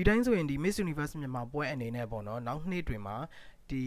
ဒီတိုင်းဆိုရင်ဒီ Miss Universe မြန်မာပွဲအနေနဲ့ပေါ့နော်နောက်နှစ်တွင်မှာဒီ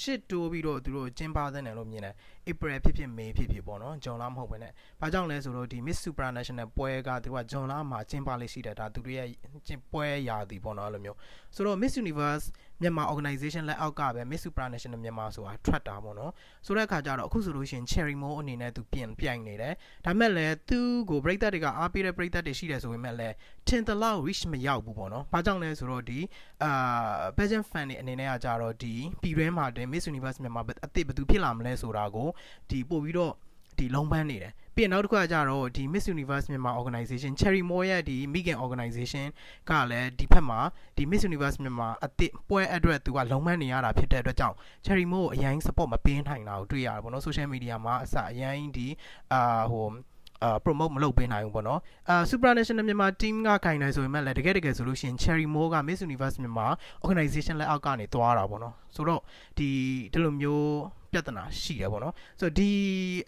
ရှစ်တိုးပြီးတော့သူတို့ကျင်းပတဲ့နယ်လို့မြင်တယ် April ဖြစ်ဖြစ် May ဖြစ်ဖြစ်ပေါ့နော်ဂျွန်လမဟုတ်ဘဲနဲ့ဘာကြောင့်လဲဆိုတော့ဒီ Miss Supranational ပွဲကသူကဂျွန်လမှာကျင်းပလေးရှိတယ်ဒါသူတို့ရဲ့ကျင်းပွဲရာသီပေါ့နော်အဲ့လိုမျိုးဆိုတော့ Miss Universe မြန်မာ organization လက်အောက်ကပဲ Miss Supranational မြန်မာဆိုတာထွက်တာပေါ့နော်ဆိုတဲ့အခါကျတော့အခုဆိုလို့ရှိရင် Cherry Mo အနေနဲ့သူပြင်ပြိုင်နေတယ်ဒါမဲ့လည်းသူ့ကိုပရိသတ်တွေကအားပေးတဲ့ပရိသတ်တွေရှိတယ်ဆိုပေမဲ့လည်းထင်သလောက် reach မရောက်ဘူးပေါ့နော်ဘာကြောင့်လဲဆိုတော့ဒီအာ pageant fan တွေအနေနဲ့ကကြတော့ဒီပြည်တွင်းမှာတင် Miss Universe မြန်မာအသစ်ဘယ်သူဖြစ်လာမလဲဆိုတာကိုဒီပို့ပြီးတော့ ဒီလုံးပန်းနေတယ်ပြီးရင်နောက်တစ်ခုကကြတော့ဒီ Miss Universe မြန်မာ organization Cherry Mo ရဲ့ဒီ Migan organization ကလည်းဒီဖက်မှာဒီ Miss Universe မြန်မာအသစ်ပွဲအတွက်သူကလုံးပန်းနေရတာဖြစ်တဲ့အတွက်ကြောင့် Cherry Mo ကိုအရင် support မပေးနိုင်တာကိုတွေ့ရတယ်ပေါ့နော် social media မှာအစအရင်ဒီအာဟို အာ promote မလုပ်ပေးနိုင်ဘူးပေါ့နော်အာ supranational မြန်မာ team ကခိုင်နေဆိုပေမဲ့လည်းတကယ်တကယ်ဆိုလို့ရှိရင် Cherry Mo က Miss Universe မြန်မာ organization လက်အောက်ကနေသွားတာပေါ့နော်ဆိုတော့ဒီဒီလိုမျိုးပြဿနာရှိတယ်ပေါ့နော်ဆိုတော့ဒီ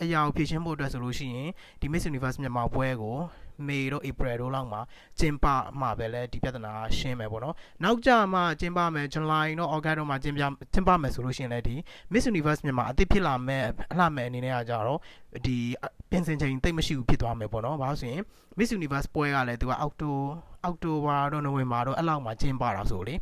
အရာကိုဖြေရှင်းဖို့အတွက်ဆိုလို့ရှိရင်ဒီ Miss Universe မြန်မာပွဲကို မေတို့ April တို့လောက်မှာကျင်းပမှာပဲလဲဒီပြဿနာရှင်းမယ်ပေါ့နော်နောက်ကြမှာကျင်းပမယ် July တော့ August တော့မှာကျင်းပကျင်းပမယ်ဆိုလို့ရှိရင်လည်းဒီ Miss Universe မြန်မာအသစ်ဖြစ်လာမဲ့အလှမဲ့အနေနဲ့ကကြတော့ဒီပြင်ဆင်ချိန်တိတ်မရှိဘူးဖြစ်သွားမယ်ပေါ့နော်ဘာလို့ဆိုရင် Miss Universe ပွဲကလည်းသူကအောက်တိုအောက်တိုဘာတော့နိုဝင်ဘာတော့အဲ့လောက်မှာကျင်းပတာဆိုလေ